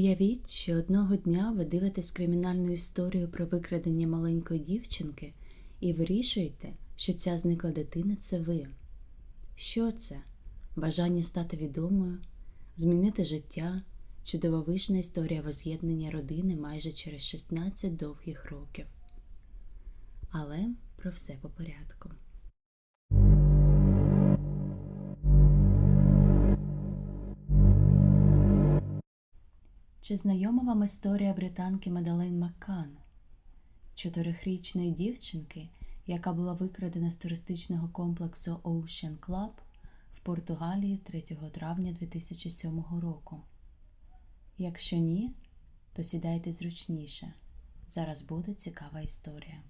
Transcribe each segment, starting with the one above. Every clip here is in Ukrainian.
Уявіть, що одного дня ви дивитесь кримінальну історію про викрадення маленької дівчинки і вирішуєте, що ця зникла дитина це ви. Що це? Бажання стати відомою, змінити життя чи дивовижна історія воз'єднання родини майже через 16 довгих років. Але про все по порядку. Чи знайома вам історія британки Медалейн Маккан, чотирихрічної дівчинки, яка була викрадена з туристичного комплексу Ocean Club в Португалії 3 травня 2007 року? Якщо ні, то сідайте зручніше. Зараз буде цікава історія.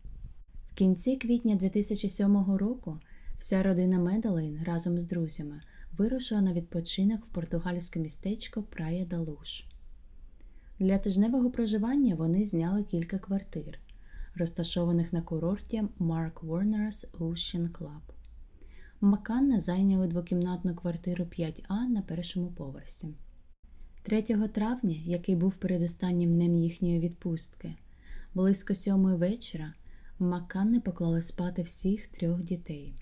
В кінці квітня 2007 року вся родина Медалейн разом з друзями вирушила на відпочинок в португальське містечко Прая да Луш. Для тижневого проживання вони зняли кілька квартир, розташованих на курорті Mark Warner's Ocean Club. Макканна зайняли двокімнатну квартиру 5А на першому поверсі. 3 травня, який був передостаннім днем їхньої відпустки, близько сьомої вечора Макканни поклали спати всіх трьох дітей.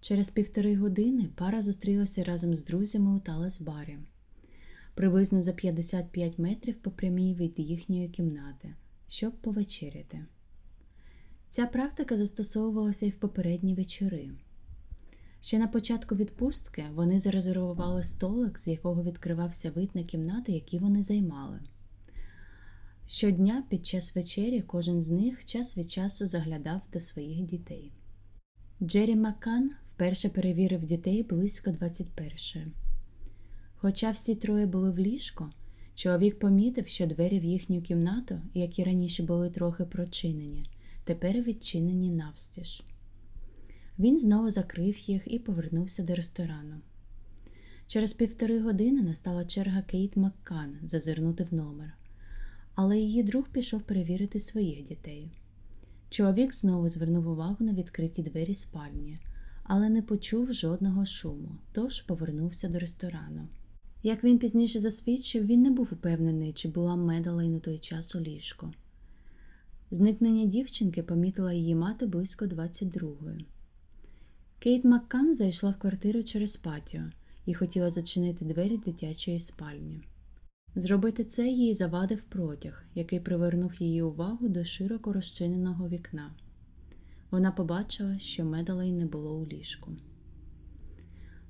Через півтори години пара зустрілася разом з друзями у Талес-барі приблизно за 55 метрів по прямій від їхньої кімнати, щоб повечеряти. Ця практика застосовувалася і в попередні вечори. Ще на початку відпустки вони зарезервували столик, з якого відкривався вид на кімнати, які вони займали. Щодня під час вечері кожен з них час від часу заглядав до своїх дітей. Джері Маккан вперше перевірив дітей близько 21-ї. Хоча всі троє були в ліжко, чоловік помітив, що двері в їхню кімнату, які раніше були трохи прочинені, тепер відчинені навстіж. Він знову закрив їх і повернувся до ресторану. Через півтори години настала черга Кейт Маккан зазирнути в номер, але її друг пішов перевірити своїх дітей. Чоловік знову звернув увагу на відкриті двері спальні, але не почув жодного шуму, тож повернувся до ресторану. Як він пізніше засвідчив, він не був упевнений, чи була Медалейн у той час у ліжку. Зникнення дівчинки помітила її мати близько 22-ї. Кейт Маккан зайшла в квартиру через патіо і хотіла зачинити двері дитячої спальні. Зробити це їй завадив протяг, який привернув її увагу до широко розчиненого вікна. Вона побачила, що Медалей не було у ліжку.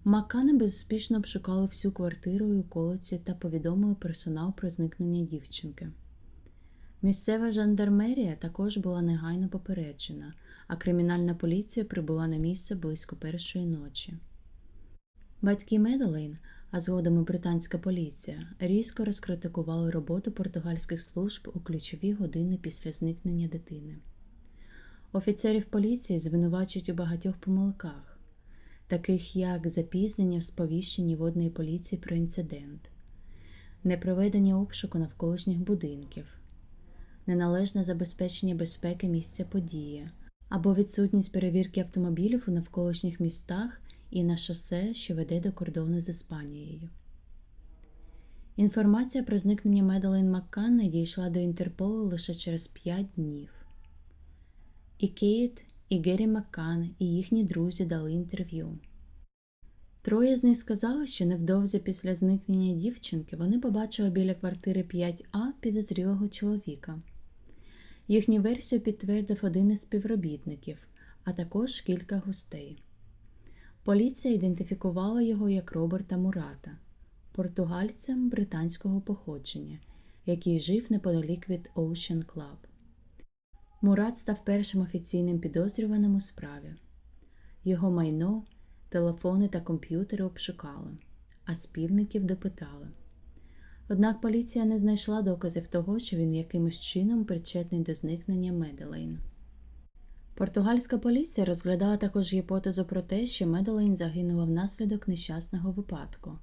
Макани безуспішно обшукали всю квартиру і околиці та повідомили персонал про зникнення дівчинки. Місцева жандармерія також була негайно попереджена, а кримінальна поліція прибула на місце близько першої ночі. Батьки Медалейн, а згодом і британська поліція, різко розкритикували роботу португальських служб у ключові години після зникнення дитини. Офіцерів поліції звинувачують у багатьох помилках таких як запізнення в сповіщенні водної поліції про інцидент, непроведення обшуку навколишніх будинків, неналежне забезпечення безпеки місця події або відсутність перевірки автомобілів у навколишніх містах і на шосе, що веде до кордону з Іспанією. Інформація про зникнення Медалейн Маккан надійшла до Інтерполу лише через 5 днів. І Кейт і Геррі Маккан, і їхні друзі дали інтерв'ю. Троє з них сказали, що невдовзі після зникнення дівчинки вони побачили біля квартири 5А підозрілого чоловіка. Їхню версію підтвердив один із співробітників, а також кілька гостей. Поліція ідентифікувала його як Роберта Мурата, португальцем британського походження, який жив неподалік від Ocean Club. Мурат став першим офіційним підозрюваним у справі. Його майно, телефони та комп'ютери обшукали, а спільників допитали. Однак поліція не знайшла доказів того, що він якимось чином причетний до зникнення Меделейн. Португальська поліція розглядала також гіпотезу про те, що Меделейн загинула внаслідок нещасного випадку,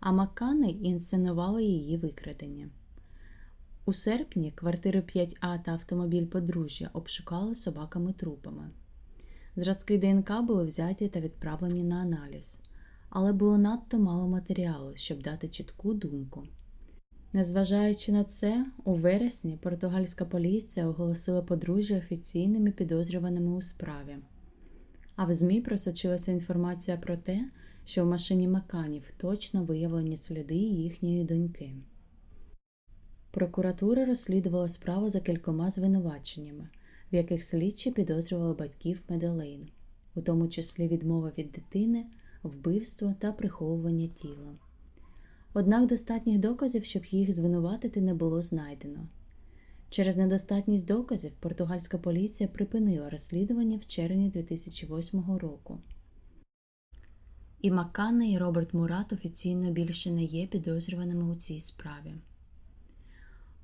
а Маккани інсценували її викрадення. У серпні квартири 5А та автомобіль подружжя обшукали собаками-трупами. Зразки ДНК були взяті та відправлені на аналіз, але було надто мало матеріалу, щоб дати чітку думку. Незважаючи на це, у вересні португальська поліція оголосила подружжя офіційними підозрюваними у справі. А в ЗМІ просочилася інформація про те, що в машині Маканів точно виявлені сліди їхньої доньки. Прокуратура розслідувала справу за кількома звинуваченнями, в яких слідчі підозрювали батьків Медалейн, у тому числі відмова від дитини, вбивство та приховування тіла. Однак достатніх доказів, щоб їх звинуватити, не було знайдено. Через недостатність доказів португальська поліція припинила розслідування в червні 2008 року. І Макканне і Роберт Мурат офіційно більше не є підозрюваними у цій справі.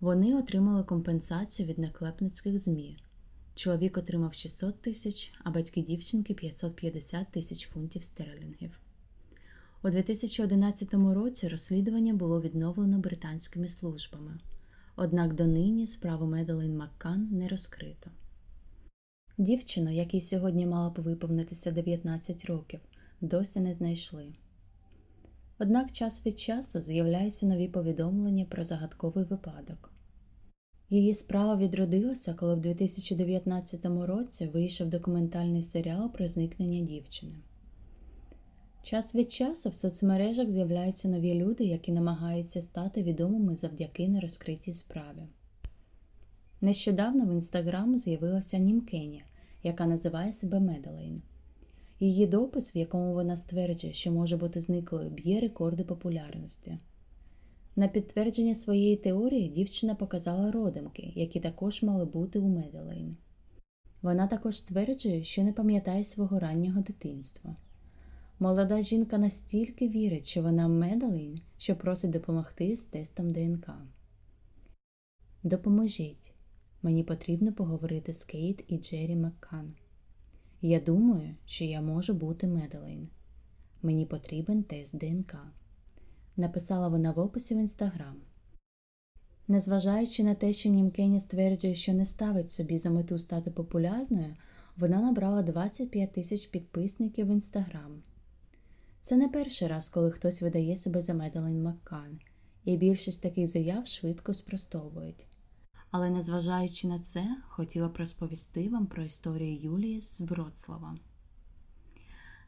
Вони отримали компенсацію від наклепницьких ЗМІ. Чоловік отримав 600 тисяч, а батьки дівчинки 550 тисяч фунтів стерлінгів. У 2011 році розслідування було відновлено британськими службами, однак донині справу Медалин Маккан не розкрито. Дівчину, якій сьогодні мало б виповнитися 19 років, досі не знайшли. Однак час від часу з'являються нові повідомлення про загадковий випадок. Її справа відродилася, коли в 2019 році вийшов документальний серіал про зникнення дівчини. Час від часу в соцмережах з'являються нові люди, які намагаються стати відомими завдяки нерозкритій справі. Нещодавно в інстаграм з'явилася Німкені, яка називає себе Медалейн. Її допис, в якому вона стверджує, що може бути зниклою, б'є рекорди популярності. На підтвердження своєї теорії дівчина показала родимки, які також мали бути у Медалейн. Вона також стверджує, що не пам'ятає свого раннього дитинства. Молода жінка настільки вірить, що вона Медалін, що просить допомогти з тестом ДНК. Допоможіть. Мені потрібно поговорити з Кейт і Джері Маккан. Я думаю, що я можу бути Медалін. Мені потрібен тест ДНК. Написала вона в описі в інстаграм. Незважаючи на те, що Німкені стверджує, що не ставить собі за мету стати популярною, вона набрала 25 тисяч підписників в інстаграм. Це не перший раз, коли хтось видає себе за Медалин Маккан, і більшість таких заяв швидко спростовують. Але незважаючи на це, хотіла б розповісти вам про історію Юлії з Вроцлава.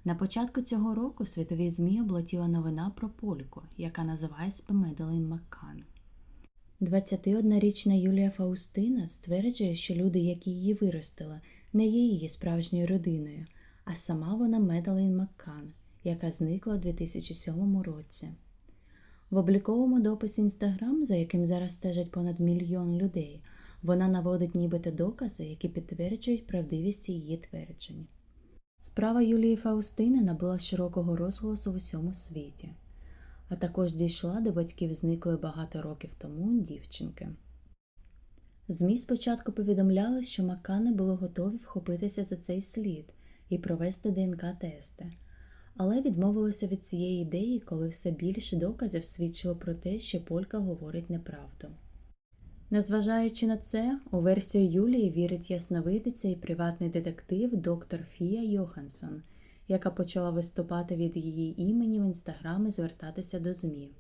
На початку цього року світові ЗМІ облетіла новина про польку, яка називає себе Маккан. 21-річна Юлія Фаустина стверджує, що люди, які її виростили, не є її справжньою родиною, а сама вона Медалин Маккан – яка зникла у 2007 році. В обліковому дописі Інстаграм, за яким зараз стежать понад мільйон людей, вона наводить нібито докази, які підтверджують правдивість її тверджень. Справа Юлії Фаустини набула широкого розголосу в усьому світі, а також дійшла до батьків зниклої багато років тому дівчинки. ЗМІ спочатку повідомляли, що Макани були готові вхопитися за цей слід і провести ДНК-тести але відмовилися від цієї ідеї, коли все більше доказів свідчило про те, що Полька говорить неправду. Незважаючи на це, у версію Юлії вірить ясновидиця і приватний детектив доктор Фія Йоханссон, яка почала виступати від її імені в інстаграм і звертатися до ЗМІ.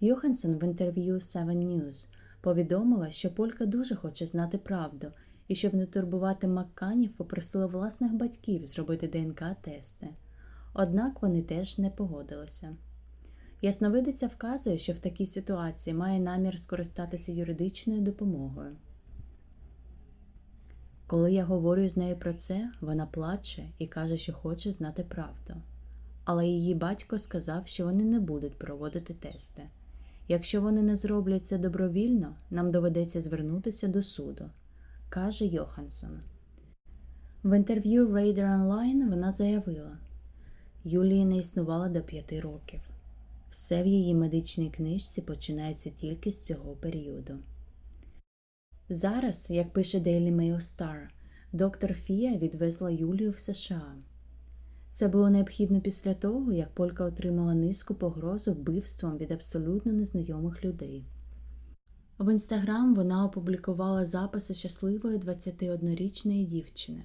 Йоханссон в інтерв'ю Seven News повідомила, що Полька дуже хоче знати правду і щоб не турбувати Макканів, попросила власних батьків зробити ДНК-тести однак вони теж не погодилися. Ясновидиця вказує, що в такій ситуації має намір скористатися юридичною допомогою. Коли я говорю з нею про це, вона плаче і каже, що хоче знати правду. Але її батько сказав, що вони не будуть проводити тести. Якщо вони не зроблять це добровільно, нам доведеться звернутися до суду, каже Йоханссон. В інтерв'ю Raider Online вона заявила, Юлії не існувала до п'яти років. Все в її медичній книжці починається тільки з цього періоду. Зараз, як пише Daily Mail Star, доктор Фія відвезла Юлію в США. Це було необхідно після того, як Полька отримала низку погрозу вбивством від абсолютно незнайомих людей. В інстаграм вона опублікувала записи щасливої 21-річної дівчини.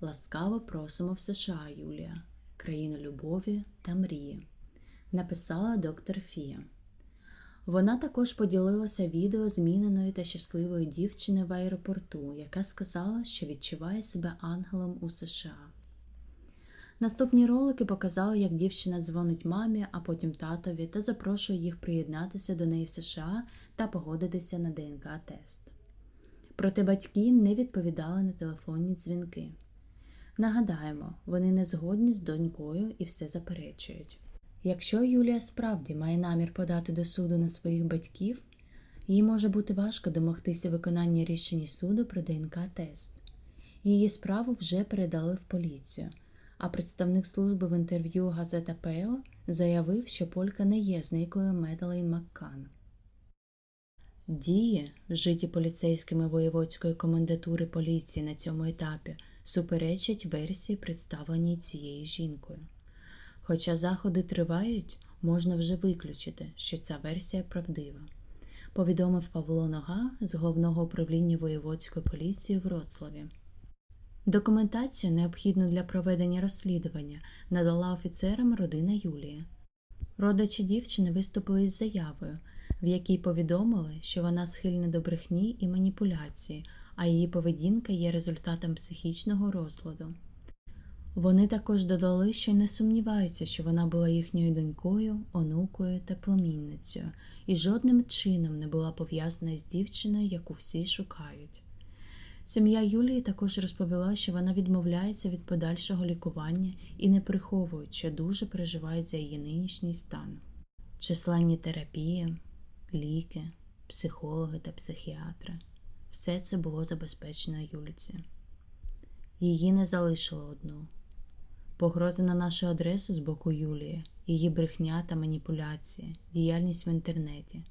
Ласкаво просимо в США, Юлія країну любові та мрії, написала доктор Фія. Вона також поділилася відео зміненої та щасливої дівчини в аеропорту, яка сказала, що відчуває себе ангелом у США. Наступні ролики показали, як дівчина дзвонить мамі, а потім татові та запрошує їх приєднатися до неї в США та погодитися на ДНК-тест. Проте батьки не відповідали на телефонні дзвінки. Нагадаємо, вони не згодні з донькою і все заперечують. Якщо Юлія справді має намір подати до суду на своїх батьків, їй може бути важко домогтися виконання рішення суду про ДНК-тест. Її справу вже передали в поліцію, а представник служби в інтерв'ю газета ПЛ заявив, що Полька не є зниклою Медалейн Маккан. Дії, вжиті поліцейськими воєводської комендатури поліції на цьому етапі, суперечать версії, представленій цією жінкою. Хоча заходи тривають, можна вже виключити, що ця версія правдива, повідомив Павло Нога з головного управління воєводської поліції в Вроцлаві. Документацію, необхідну для проведення розслідування, надала офіцерам родина Юлії. Родичі дівчини виступили із заявою, в якій повідомили, що вона схильна до брехні і маніпуляції, а її поведінка є результатом психічного розладу. Вони також додали, що не сумніваються, що вона була їхньою донькою, онукою та племінницею, і жодним чином не була пов'язана з дівчиною, яку всі шукають. Сім'я Юлії також розповіла, що вона відмовляється від подальшого лікування і не приховують, що дуже переживають за її нинішній стан. Численні терапії, ліки, психологи та психіатри все це було забезпечено Юліці. Її не залишило одну. Погрози на нашу адресу з боку Юлії, її брехня та маніпуляції, діяльність в інтернеті.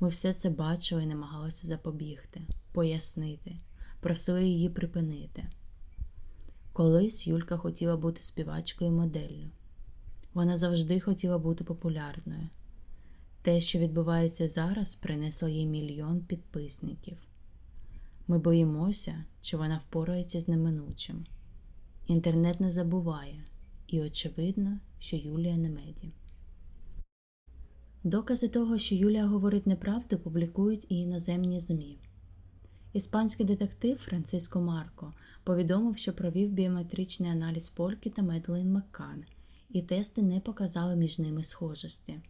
Ми все це бачили і намагалися запобігти, пояснити, просили її припинити. Колись Юлька хотіла бути співачкою моделлю. Вона завжди хотіла бути популярною. Те, що відбувається зараз, принесло їй мільйон підписників. Ми боїмося, що вона впорається з неминучим. Інтернет не забуває, і очевидно, що Юлія не меді. Докази того, що Юлія говорить неправду, публікують і іноземні ЗМІ. Іспанський детектив Франциско Марко повідомив, що провів біометричний аналіз Польки та Медлейн Маккан, і тести не показали між ними схожості.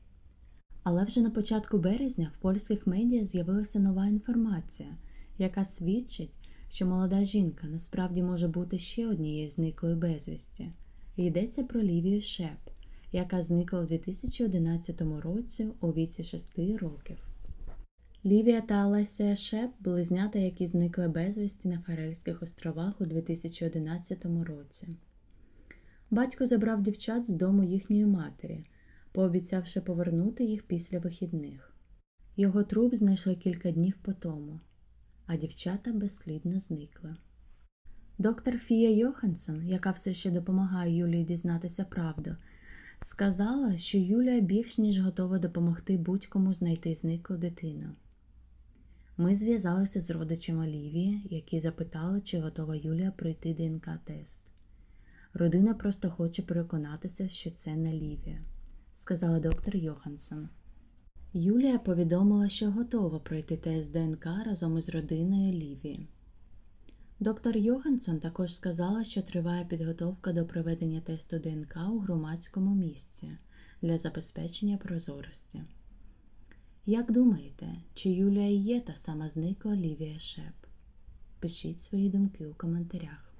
Але вже на початку березня в польських медіа з'явилася нова інформація, яка свідчить, що молода жінка насправді може бути ще однією зниклою безвісті. Йдеться про Лівію Шеп, яка зникла у 2011 році у віці 6 років. Лівія та Олесія Шеп були знята, які зникли безвісті на Фарельських островах у 2011 році. Батько забрав дівчат з дому їхньої матері, пообіцявши повернути їх після вихідних. Його труп знайшли кілька днів по тому, а дівчата безслідно зникли. Доктор Фія Йоханссон, яка все ще допомагає Юлії дізнатися правду, сказала, що Юлія більш ніж готова допомогти будь-кому знайти зниклу дитину. Ми зв'язалися з родичем Олівії, які запитали, чи готова Юлія пройти ДНК-тест. Родина просто хоче переконатися, що це не Лівія, сказала доктор Йоханссон. Юлія повідомила, що готова пройти тест ДНК разом із родиною Лівії. Доктор Йоханссон також сказала, що триває підготовка до проведення тесту ДНК у громадському місці для забезпечення прозорості. Як думаєте, чи Юлія є та сама зникла Лівія Шеп? Пишіть свої думки у коментарях.